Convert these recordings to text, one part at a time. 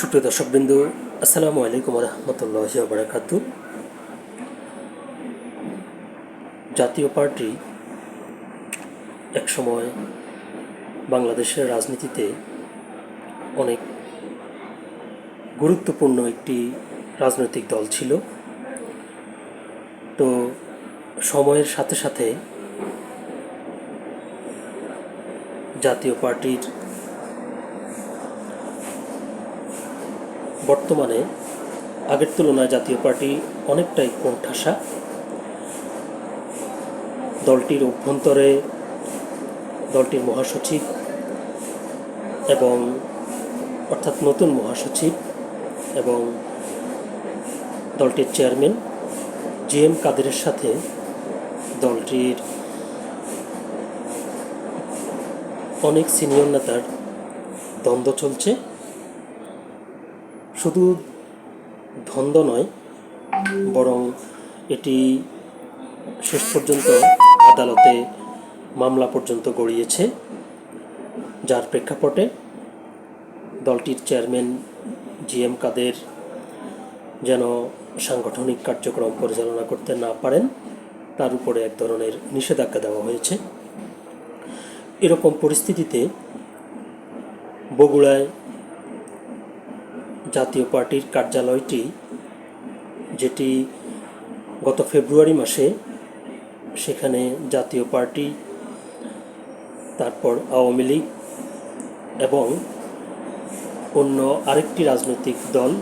সুপ্রিয় দর্শকবৃন্দ, আসসালামু আলাইকুম রহমতুল্লাহ বারাকাতু জাতীয় পার্টি একসময় বাংলাদেশের রাজনীতিতে অনেক গুরুত্বপূর্ণ একটি রাজনৈতিক দল ছিল। তো সময়ের সাথে সাথে জাতীয় পার্টির বর্তমানে আগের তুলনায় জাতীয় পার্টি অনেকটাই কোণঠাসা। দলটির অভ্যন্তরে দলটির মহাসচিব এবং অর্থাৎ নতুন মহাসচিব এবং দলটির চেয়ারম্যান জি এম কাদেরের সাথে দলটির অনেক সিনিয়র নেতার দ্বন্দ্ব চলছে। শুধু ধন্দ নয়, বরং এটি শেষ পর্যন্ত আদালতে মামলা পর্যন্ত গড়িয়েছে, যার প্রেক্ষাপটে দলটির চেয়ারম্যান জি এম কাদের যেন সাংগঠনিক কার্যক্রম পরিচালনা করতে না পারেন, তার উপরে এক ধরনের নিষেধাজ্ঞা দেওয়া হয়েছে। এরকম পরিস্থিতিতে বগুড়ায় জাতীয় পার্টির কার্যালয়টি, যেটি গত ফেব্রুয়ারি মাসে সেখানে জাতীয় পার্টি, তারপর আওয়ামী লীগ এবং অন্য আরেকটি রাজনৈতিক দল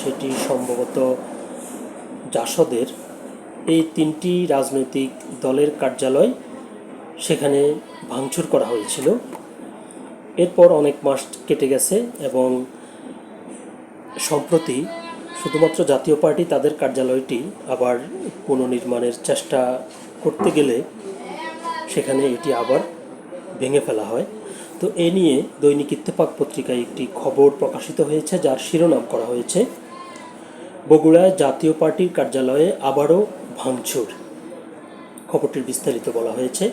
সেটি সম্ভবত জাসদের। এই তিনটি রাজনৈতিক দলের কার্যালয় সেখানে ভাঙচুর করা হয়েছিল। এরপর অনেক মাস কেটে গেছে এবং সম্প্রতি শুধুমাত্র জাতীয় পার্টি তাদের কার্যালয়টি আবার পুনর্নির্মাণের চেষ্টা করতে গেলে সেখানে এটি আবার ভেঙে ফেলা হয়। তো এ নিয়ে দৈনিক ইত্তেফাক পত্রিকায় একটি খবর প্রকাশিত হয়েছে, যার শিরোনাম করা হয়েছে, বগুড়ায় জাতীয় পার্টির কার্যালয়ে আবারও ভাঙচুর। খবরটির বিস্তারিত বলা হয়েছে।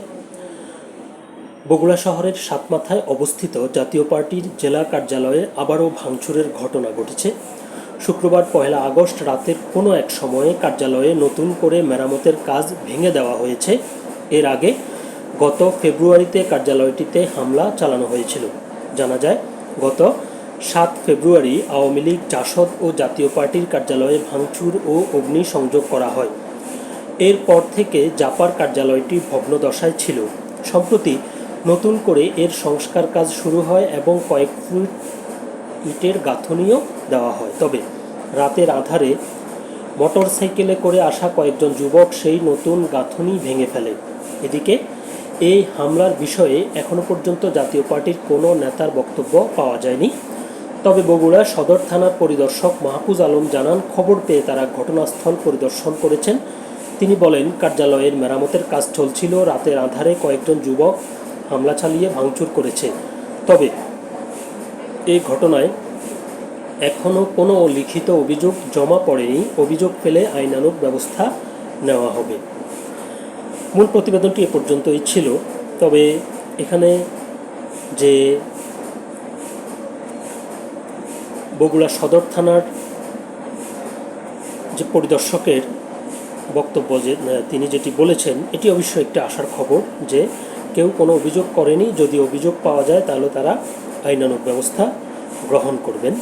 বগুড়া শহরের সাতমাথায় অবস্থিত জাতীয় পার্টির জেলা কার্যালয়ে আবারও ভাঙচুরের ঘটনা ঘটেছে। শুক্রবার পয়লা আগস্ট রাতের কোনো এক সময়ে কার্যালয়ে নতুন করে মেরামতের কাজ ভেঙে দেওয়া হয়েছে। এর আগে গত ফেব্রুয়ারিতে কার্যালয়টিতে হামলা চালানো হয়েছিল। জানা যায়, গত সাত ফেব্রুয়ারি আওয়ামী লীগ জাসদ ও জাতীয় পার্টির কার্যালয়ে ভাঙচুর ও অগ্নিসংযোগ করা হয়। এরপর থেকে জাপার কার্যালয়টি ভগ্নদশায় ছিল। সম্প্রতি নতুন করে এর সংস্কার কাজ শুরু হয় এবং কয়েক ফুট ইটের গাঁথনিও দেওয়া হয়। তবে রাতের আধারে মোটর সাইকেলে করে আসা কয়েকজন যুবক সেই নতুন গাঁথনি ভেঙে ফেলে। এদিকে এই হামলার বিষয়ে এখনও পর্যন্ত জাতীয় পার্টির কোনো নেতার বক্তব্য পাওয়া যায়নি। তবে বগুড়া সদর থানার পরিদর্শক মাহফুজ আলম জানান, খবর পেয়ে তারা ঘটনাস্থল পরিদর্শন করেছেন। তিনি বলেন, কার্যালয়ের মেরামতের কাজ চলছিল। রাতের আধারে কয়েকজন যুবক হামলা চালিয়ে ভাঙচুর করেছে। তবে এই ঘটনায় এখনও কোনো লিখিত অভিযোগ জমা পড়েনি। অভিযোগ পেলে আইনানুগ ব্যবস্থা নেওয়া হবে। মূল প্রতিবেদনটি এ পর্যন্তই ছিল। তবে এখানে যে বগুড়া সদর থানার যে পরিদর্শকের বক্তব্য যে তিনি যেটি বলেছেন, এটি অবশ্যই একটি আশার খবর যে কেউ কোনো অভিযোগ করেনি, যদি অভিযোগ পাওয়া যায় তাহলে তারা আইনানুক ব্যবস্থা গ্রহণ করবেন।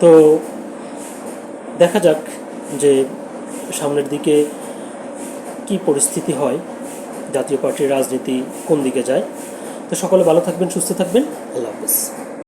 তো দেখা যাক যে সামনের দিকে কি পরিস্থিতি হয়, জাতীয় পার্টির রাজনীতি কোন দিকে যায়। তো সকলে ভালো থাকবেন, সুস্থ থাকবেন। আল্লাহ হাফেজ।